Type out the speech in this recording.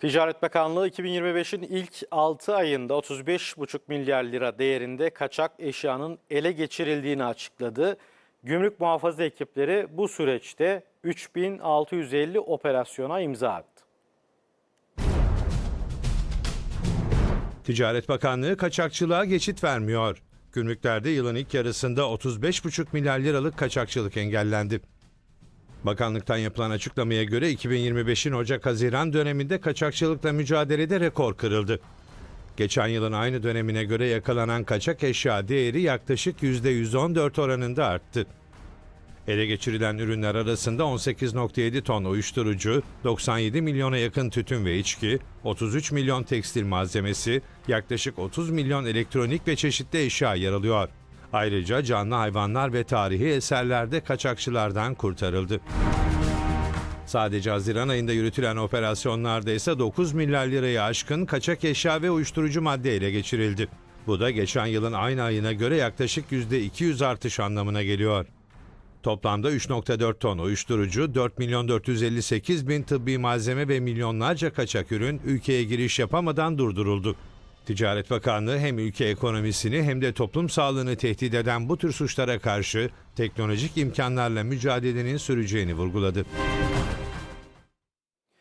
Ticaret Bakanlığı 2025'in ilk 6 ayında 35,5 milyar lira değerinde kaçak eşyanın ele geçirildiğini açıkladı. Gümrük muhafaza ekipleri bu süreçte 3650 operasyona imza attı. Ticaret Bakanlığı kaçakçılığa geçit vermiyor. Gümrüklerde yılın ilk yarısında 35,5 milyar liralık kaçakçılık engellendi. Bakanlıktan yapılan açıklamaya göre 2025'in Ocak-Haziran döneminde kaçakçılıkla mücadelede rekor kırıldı. Geçen yılın aynı dönemine göre yakalanan kaçak eşya değeri yaklaşık %114 oranında arttı. Ele geçirilen ürünler arasında 18.7 ton uyuşturucu, 97 milyona yakın tütün ve içki, 33 milyon tekstil malzemesi, yaklaşık 30 milyon elektronik ve çeşitli eşya yer alıyor. Ayrıca canlı hayvanlar ve tarihi eserler de kaçakçılardan kurtarıldı. Sadece Haziran ayında yürütülen operasyonlarda ise 9 milyar lirayı aşkın kaçak eşya ve uyuşturucu madde ele geçirildi. Bu da geçen yılın aynı ayına göre yaklaşık %200 artış anlamına geliyor. Toplamda 3.4 ton uyuşturucu, 4 milyon 458 bin tıbbi malzeme ve milyonlarca kaçak ürün ülkeye giriş yapamadan durduruldu. Ticaret Bakanlığı hem ülke ekonomisini hem de toplum sağlığını tehdit eden bu tür suçlara karşı teknolojik imkanlarla mücadelenin süreceğini vurguladı.